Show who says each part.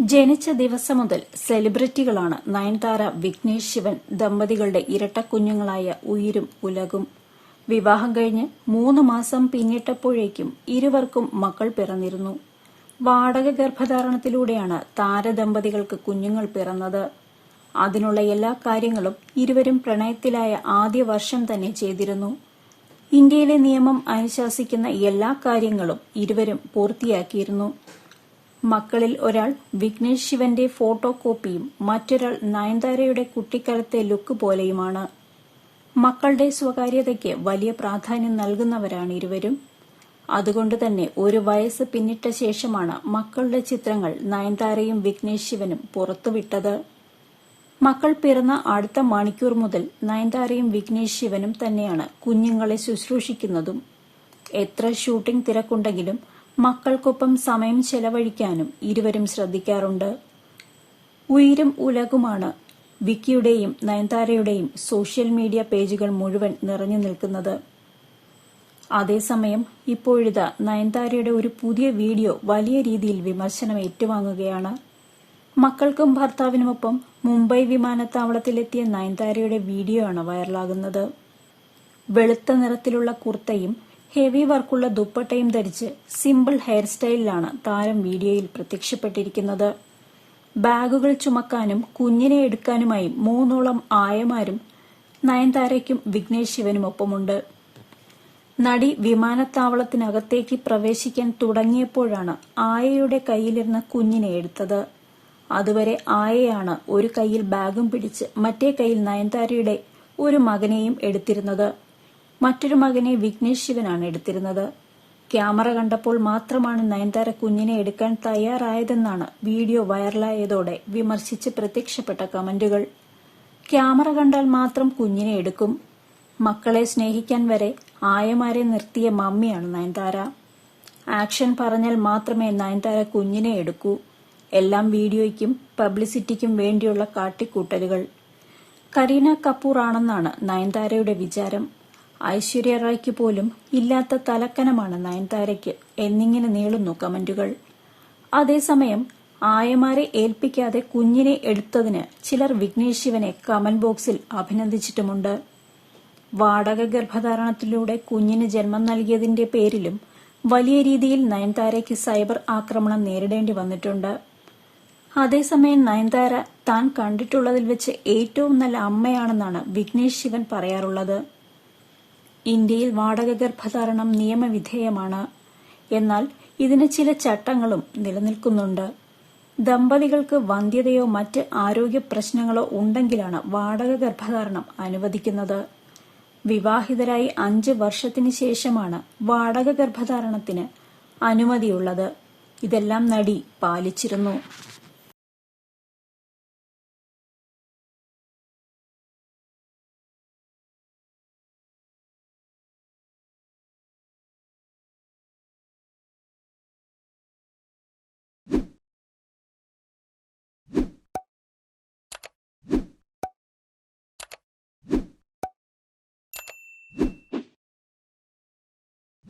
Speaker 1: ജനിച്ച ദിവസം മുതൽ സെലിബ്രിറ്റികളാണ് നയൻതാര വിഘ്നേഷ് ശിവൻ ദമ്പതികളുടെ ഇരട്ടക്കുഞ്ഞുങ്ങളായ ഉയിരും ഉലകും. വിവാഹം കഴിഞ്ഞ് മൂന്ന് മാസം പിന്നിട്ടപ്പോഴേക്കും ഇരുവർക്കും മക്കൾ പിറന്നിരുന്നു. വാടക ഗർഭധാരണത്തിലൂടെയാണ് താരദമ്പതികൾക്ക് കുഞ്ഞുങ്ങൾ പിറന്നത്. അതിനുള്ള എല്ലാ കാര്യങ്ങളും ഇരുവരും പ്രണയത്തിലായ ആദ്യ വർഷം തന്നെ ചെയ്തിരുന്നു. ഇന്ത്യയിലെ നിയമം അനുശാസിക്കുന്ന എല്ലാ കാര്യങ്ങളും ഇരുവരും പൂർത്തിയാക്കിയിരുന്നു. മക്കളിൽ ഒരാൾ വിഘ്നേഷ് ശിവന്റെ ഫോട്ടോ കോപ്പിയും മറ്റൊരാൾ നയൻതാരയുടെ കുട്ടിക്കാലത്തെ ലുക്ക് പോലെയുമാണ്. മക്കളുടെ സ്വകാര്യതയ്ക്ക് വലിയ പ്രാധാന്യം നൽകുന്നവരാണ് ഇരുവരും. അതുകൊണ്ട് തന്നെ ഒരു വയസ്സ് പിന്നിട്ട ശേഷമാണ് മക്കളുടെ ചിത്രങ്ങൾ നയൻതാരയും വിഘ്നേഷ് ശിവനും പുറത്തുവിട്ടത്. മക്കൾ പിറന്ന അടുത്ത മണിക്കൂർ മുതൽ നയൻതാരയും വിഘ്നേഷ് ശിവനും തന്നെയാണ് കുഞ്ഞുങ്ങളെ ശുശ്രൂഷിക്കുന്നതും. എത്ര ഷൂട്ടിംഗ് തിരക്കുണ്ടെങ്കിലും മക്കൾക്കൊപ്പം സമയം ചെലവഴിക്കാനും ഇരുവരും ശ്രദ്ധിക്കാറുണ്ട്. ഉയരും ഉലകുമാണ് വിക്കിയുടെയും നയൻതാരയുടെയും സോഷ്യൽ മീഡിയ പേജുകൾ മുഴുവൻ നിറഞ്ഞു നിൽക്കുന്നത്. അതേസമയം ഇപ്പോഴിതാ നയൻതാരയുടെ ഒരു പുതിയ വീഡിയോ വലിയ രീതിയിൽ വിമർശനം ഏറ്റുവാങ്ങുകയാണ്. മക്കൾക്കും ഭർത്താവിനുമൊപ്പം മുംബൈ വിമാനത്താവളത്തിലെത്തിയ നയൻതാരയുടെ വീഡിയോ ആണ് വൈറലാകുന്നത്. വെളുത്ത നിറത്തിലുള്ള കുർത്തയും ഹെവി വർക്കുള്ള ദുപ്പട്ടയും ധരിച്ച് സിമ്പിൾ ഹെയർ സ്റ്റൈലിലാണ് താരം വീഡിയോയിൽ പ്രത്യക്ഷപ്പെട്ടിരിക്കുന്നത്. ബാഗുകൾ ചുമക്കാനും കുഞ്ഞിനെ എടുക്കാനുമായി മൂന്നോളം ആയമാരും നയൻതാരയ്ക്കും വിഘ്നേഷ് ശിവനുമൊപ്പമുണ്ട് നടി വിമാനത്താവളത്തിനകത്തേക്ക് പ്രവേശിക്കാൻ തുടങ്ങിയപ്പോഴാണ് ആയയുടെ കയ്യിലിരുന്ന കുഞ്ഞിനെ എടുത്തത്. അതുവരെ ആയയാണ് ഒരു കൈയിൽ ബാഗും പിടിച്ച് മറ്റേ കൈയിൽ നയൻതാരയുടെ ഒരു മകനെയും എടുത്തിരുന്നത്. മറ്റൊരു മകനെ വിഘ്നേഷ് ശിവനാണ് എടുത്തിരുന്നത്. ക്യാമറ കണ്ടപ്പോൾ മാത്രമാണ് നയൻതാര കുഞ്ഞിനെ എടുക്കാൻ തയ്യാറായതെന്നാണ് വീഡിയോ വൈറലായതോടെ വിമർശിച്ച് പ്രത്യക്ഷപ്പെട്ട കമന്റുകൾ. ക്യാമറ കണ്ടാൽ മാത്രം കുഞ്ഞിനെ എടുക്കും. മക്കളെ സ്നേഹിക്കാൻ വരെ ആയമാരെ നിർത്തിയ മമ്മിയാണ് നയൻതാര. ആക്ഷൻ പറഞ്ഞാൽ മാത്രമേ നയൻതാര കുഞ്ഞിനെ എടുക്കൂ. എല്ലാം വീഡിയോയ്ക്കും പബ്ലിസിറ്റിക്കും വേണ്ടിയുള്ള കാട്ടിക്കൂട്ടലുകൾ. കരീന കപൂർ ആണെന്നാണ് നയൻതാരയുടെ വിചാരം. ഐശ്വര്യ റായ്ക്ക് പോലും ഇല്ലാത്ത തലക്കനമാണ് നയൻതാരയ്ക്ക് എന്നിങ്ങനെ നീളുന്നു കമന്റുകൾ. അതേസമയം ആയമാരെ ഏൽപ്പിക്കാതെ കുഞ്ഞിനെ എടുത്തതിന് ചിലർ വിഘ്നേഷ് ശിവനെ കമന്റ് ബോക്സിൽ അഭിനന്ദിച്ചിട്ടുമുണ്ട്. വാടക ഗർഭധാരണത്തിലൂടെ കുഞ്ഞിന് ജന്മം നൽകിയതിന്റെ പേരിലും വലിയ രീതിയിൽ നയൻതാരയ്ക്ക് സൈബർ ആക്രമണം നേരിടേണ്ടി വന്നിട്ടുണ്ട്. അതേസമയം നയൻതാര താൻ കണ്ടിട്ടുള്ളതിൽ വെച്ച് ഏറ്റവും നല്ല അമ്മയാണെന്നാണ് വിഘ്നേഷ് ശിവൻ പറയാറുള്ളത്. ഇന്ത്യയിൽ വാടക ഗർഭധാരണം നിയമവിധേയമാണ്. എന്നാൽ ഇതിന് ചില ചട്ടങ്ങളും നിലനിൽക്കുന്നുണ്ട്. ദമ്പതികൾക്ക് വന്ധ്യതയോ മറ്റ് ആരോഗ്യ പ്രശ്നങ്ങളോ ഉണ്ടെങ്കിലാണ് വാടക ഗർഭധാരണം അനുവദിക്കുന്നത്. വിവാഹിതരായി അഞ്ച് വർഷത്തിന് ശേഷമാണ് വാടക ഗർഭധാരണത്തിന് അനുമതിയുള്ളത്. ഇതെല്ലാം നടി പാലിച്ചിരുന്നു.